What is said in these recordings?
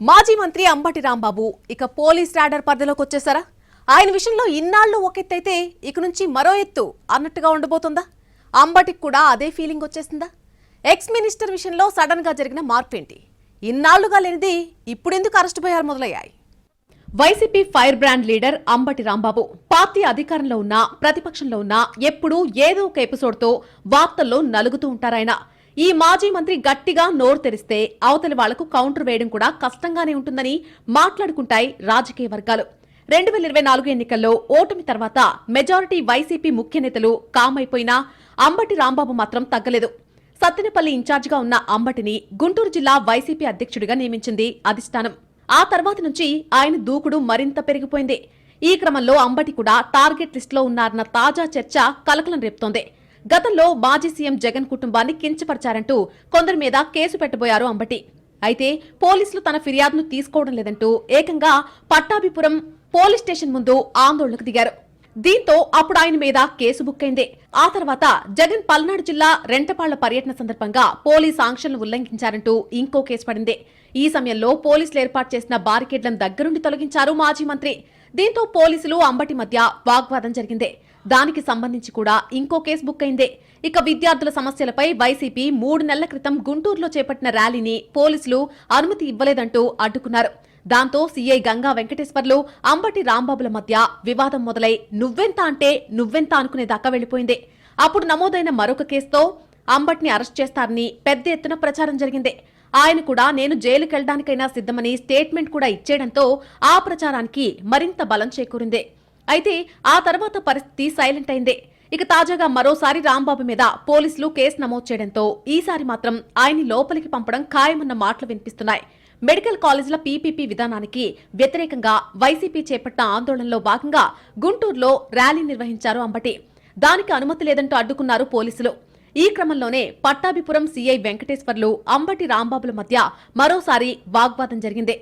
మాజీ మంత్రి అంబటి రాంబాబు ఇక పోలీస్ రాడర్ పరిధిలోకి వచ్చేసారా ఆయన విషయంలో ఇన్నాళ్ళు ఒక ఎత్తు అయితే ఇక నుంచి మరో ఎత్తు అన్నట్టుగా ఉండబోతుందా? అంబటికి కూడా అదే ఫీలింగ్ వచ్చేసిందా? ఎక్స్ మినిస్టర్ విషయంలో సడన్గా జరిగిన మార్పు ఏంటి ఇన్నాళ్ళుగా లేనిది ఇప్పుడెందుకు అరెస్ట్ పోయారు మొదలయ్యాయి? YCP fire brand leader Ambati Rambabu party అధికారంలో ఉన్నా ప్రతిపక్షంలో ఉన్నా ఎప్పుడూ ఏదో ఒక ఎపిసోడ్తో వార్తల్లో నలుగుతూ ఉంటారాయన. ఈ మాజీ మంత్రి గట్టిగా నోరు తెరిస్తే అవతలి వాళ్ళకు కౌంటర్ వేయడం కూడా కష్టంగానే ఉంటుందని మాట్లాడుకుంటాయి రాజకీయ వర్గాలు. రెండు వేల ఇరవై నాలుగు ఎన్నికల్లో ఓటమి తర్వాత మెజారిటీ వైసీపీ ముఖ్య నేతలు కామైపోయినా అంబటి రాంబాబు మాత్రం తగ్గలేదు. సత్తెనపల్లి ఇన్ఛార్జిగా ఉన్న అంబటిని గుంటూరు జిల్లా వైసీపీ అధ్యక్షుడిగా నియమించింది అధిష్టానం. ఆ తర్వాత నుంచి ఆయన దూకుడు మరింత పెరిగిపోయింది. ఈ క్రమంలో అంబటి కూడా టార్గెట్ లిస్టులో ఉన్నారన్న తాజా చర్చ కలకలం రేపుతోంది. గతంలో మాజీ సీఎం జగన్ కుటుంబాన్ని కించపరిచారంటూ కొందరి మీద కేసు పెట్టబోయారు అంబటి. అయితే పోలీసులు తన ఫిర్యాదును తీసుకోవడం లేదంటూ ఏకంగా పట్టాభిపురం పోలీస్ స్టేషన్ ముందు ఆందోళనకు దిగారు. దీంతో అప్పుడు ఆయన మీద కేసు బుక్ అయింది. ఆ తర్వాత జగన్ పల్నాడు జిల్లా రెంటపాళ్ళ పర్యటన సందర్భంగా పోలీస్ ఆంక్షలను ఉల్లంఘించారంటూ ఇంకో కేసు పడింది. ఈ సమయంలో పోలీసులు ఏర్పాటు చేసిన బారికేడ్లను దగ్గరుండి తొలగించారు మాజీ మంత్రి. దీంతో పోలీసులు అంబటి మధ్య వాగ్వాదం జరిగింది. దానికి సంబంధించి కూడా ఇంకో కేసు బుక్ అయిందే. ఇక విద్యార్థుల సమస్యలపై వైసీపీ మూడు నెలల క్రితం గుంటూరులో చేపట్టిన ర్యాలీని పోలీసులు అనుమతి ఇవ్వలేదంటూ అడ్డుకున్నారు. దాంతో సీఐ గంగా వెంకటేశ్వర్లు అంబటి రాంబాబుల మధ్య వివాదం మొదలై నువ్వెంత అంటే నువ్వెంత అనుకునేదాకా వెళ్ళిపోయింది అప్పుడు నమోదైన మరొక కేసుతో అంబట్ని అరెస్ట్ చేస్తారని పెద్ద ఎత్తున ప్రచారం జరిగింది. ఆయన కూడా నేను జైలుకెళ్ళడానికైనా సిద్ధమని స్టేట్మెంట్ కూడా ఇచ్చేయడంతో ఆ ప్రచారానికి మరింత బలం చేకూరింది. అయితే ఆ తర్వాత పరిస్థితి సైలెంట్ అయిందే. ఇక తాజాగా మరోసారి రాంబాబు మీద పోలీసులు కేసు నమోదు చేయడంతో ఈసారి మాత్రం ఆయన్ని లోపలికి పంపడం ఖాయమన్న మాటలు వినిపిస్తున్నాయి. మెడికల్ కాలేజీల పీపీపీ విధానానికి వ్యతిరేకంగా వైసీపీ చేపట్టిన ఆందోళనలో భాగంగా గుంటూరులో ర్యాలీ నిర్వహించారు అంబటి. దానికి అనుమతి లేదంటూ అడ్డుకున్నారు పోలీసులు. ఈ క్రమంలోనే పట్టాభిపురం సీఐ వెంకటేశ్వర్లు అంబటి రాంబాబుల మధ్య మరోసారి వాగ్వాదం జరిగింది.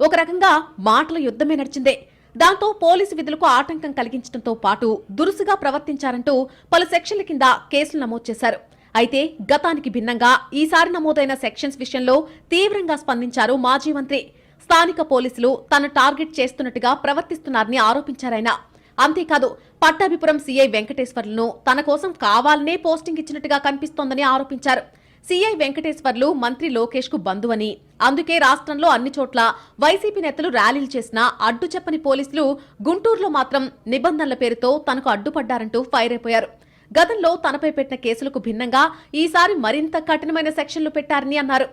ఒక రకంగా మాటల యుద్ధమే నడిచిందే. దాంతో పోలీసు విధులకు ఆటంకం కలిగించడంతో పాటు దురుసుగా ప్రవర్తించారంటూ పలు సెక్షన్ల కింద కేసులు నమోదు చేశారు. అయితే గతానికి భిన్నంగా ఈసారి నమోదైన సెక్షన్స్ విషయంలో తీవ్రంగా స్పందించారు మాజీ మంత్రి. స్థానిక పోలీసులు తన టార్గెట్ చేస్తున్నట్టుగా ప్రవర్తిస్తున్నారని ఆరోపించారాయన అంతేకాదు పట్టాభిపురం సీఐ వెంకటేశ్వర్లను తన కోసం కావాలనే పోస్టింగ్ ఇచ్చినట్టుగా కనిపిస్తోందని ఆరోపించారు. సీఐ వెంకటేశ్వర్లు మంత్రి లోకేష్కు బంధువని. అందుకే రాష్ట్రంలో అన్ని చోట్ల వైసీపీ నేతలు ర్యాలీలు చేసినా అడ్డు చెప్పని పోలీసులు గుంటూరులో మాత్రం నిబంధనల పేరుతో తనకు అడ్డుపడ్డారంటూ ఫైర్ అయిపోయారు. గతంలో తనపై పెట్టిన కేసులకు భిన్నంగా ఈసారి మరింత కఠినమైన సెక్షన్లు పెట్టారని అన్నారు.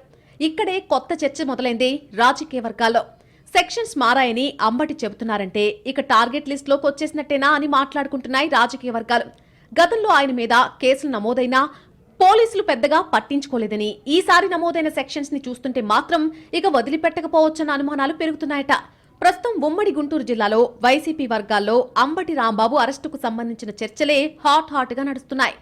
ఇక్కడే కొత్త చర్చ మొదలైంది రాజకీయ వర్గాల్లో. సెక్షన్స్ మారాయని అంబటి చెబుతున్నారంటే ఇక టార్గెట్ లిస్టులోకి వచ్చేసినట్టేనా అని మాట్లాడుకుంటున్నాయి రాజకీయ వర్గాలు. గతంలో ఆయన మీద కేసులు నమోదైనా పోలీసులు పెద్దగా పట్టించుకోలేదని ఈసారి నమోదైన సెక్షన్స్ని చూస్తుంటే మాత్రం ఇక వదిలిపెట్టకపోవచ్చన్న అనుమానాలు పెరుగుతున్నాయట. ప్రస్తుతం ఉమ్మడి గుంటూరు జిల్లాలో వైసీపీ వర్గాల్లో అంబటి రాంబాబు అరెస్టుకు సంబంధించిన చర్చలే హాట్ హాట్గా నడుస్తున్నాయి.